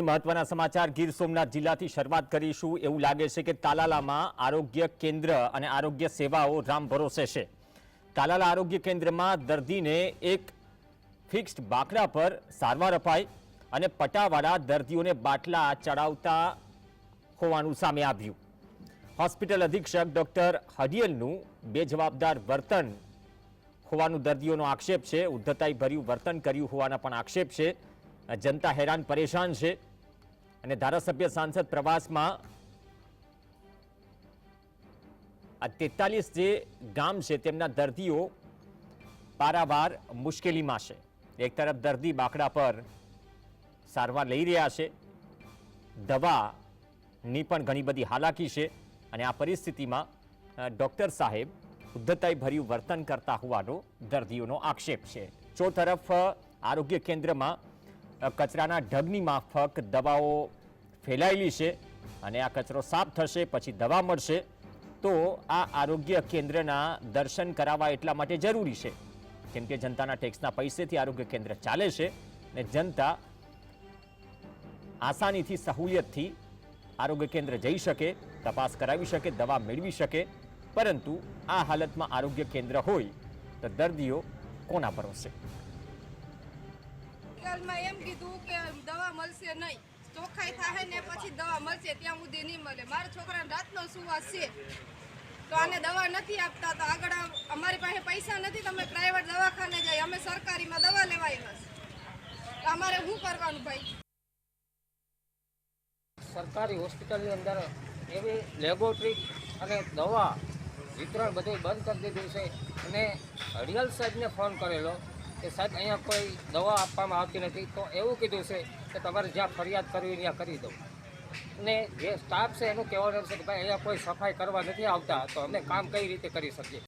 મહત્વના સમાચાર, ગીર સોમનાથ જિલ્લાથી શરૂઆત કરીશું. એવું લાગે છે કે તાલાલામાં આરોગ્ય કેન્દ્ર અને આરોગ્ય સેવાઓ રામ ભરોસે છે. તાલાલા આરોગ્ય કેન્દ્રમાં દર્દીને એક ફિક્સ્ડ બાકડા પર સારવાર અપાઈ અને પટાવાળા દર્દીઓને બાટલા ચડાવતા હોવાનું સામે આવ્યું. હોસ્પિટલ અધિક્ષક ડોક્ટર હડિયલનું બેજવાબદાર વર્તન હોવાનું દર્દીઓનો આક્ષેપ છે. ઉદ્ધતાઈ ભર્યું વર્તન કર્યું હોવાના પણ આક્ષેપ છે. જનતા હેરાન પરેશાન છે. અને ધારાસભ્ય સાંસદ પ્રવાસમાં આ તેતાલીસ જે ગામ છે તેમના દર્દીઓ પારાવાર મુશ્કેલીમાં છે. એક તરફ દર્દી બાકડા પર સારવાર લઈ રહ્યા છે. દવાની પણ ઘણી બધી હાલાકી છે. અને આ પરિસ્થિતિમાં ડૉક્ટર સાહેબ ઉદ્ધતાઈ વર્તન કરતા હોવાનો દર્દીઓનો આક્ષેપ છે. ચો તરફ આરોગ્ય કેન્દ્રમાં કચરાના ઢગની માફક દવાઓ ફેલાયેલી છે અને આ કચરો સાફ થશે, પછી દવા મળશે. તો આ આરોગ્ય કેન્દ્રના દર્શન કરાવવા એટલા માટે જરૂરી છે. કેમ કે જનતાના ટેક્સના પૈસેથી આરોગ્ય કેન્દ્ર ચાલે છે અને જનતા આસાનીથી, સહુલિયતથી આરોગ્ય કેન્દ્ર જઈ શકે, તપાસ કરાવી શકે, દવા મેળવી શકે. પરંતુ આ હાલતમાં આરોગ્ય કેન્દ્ર હોય તો દર્દીઓ કોના ભરોસે હોસ્પિટલમાં એમ કીધું કે દવા મળશે નહીં. ચોખ્ખાઈ થાય ને પછી દવા મળશે, ત્યાં સુધી નહીં મળે. મારા છોકરાને રાતનો સુવાસ છે. તો આને દવા નથી આપતા, તો આગળ અમારી પાસે પૈસા નથી તમે પ્રાઇવેટ દવાખાને જાય અમે સરકારીમાં દવા લેવા આવ્યા તો અમારે શું કરવાનું ભાઈ? સરકારી હોસ્પિટલની અંદર એવી લેબોરેટરી અને દવા વિતરણ બધું બંધ કરી દીધું છે. અને હરિયાલ સાહેબને ફોન કરેલો. કે સાહેબ, અહીંયા કોઈ દવા આપવામાં આવતી નથી, તો એવું કીધું છે કે તમારે જ્યાં ફરિયાદ કરવી ત્યાં કરી દો ને જે સ્ટાફ છે એનું કહેવાનું છે કે ભાઈ, અહીંયા કોઈ સફાઈ કરવા નથી આવતા, તો અમે કામ કઈ રીતે કરી શકીએ?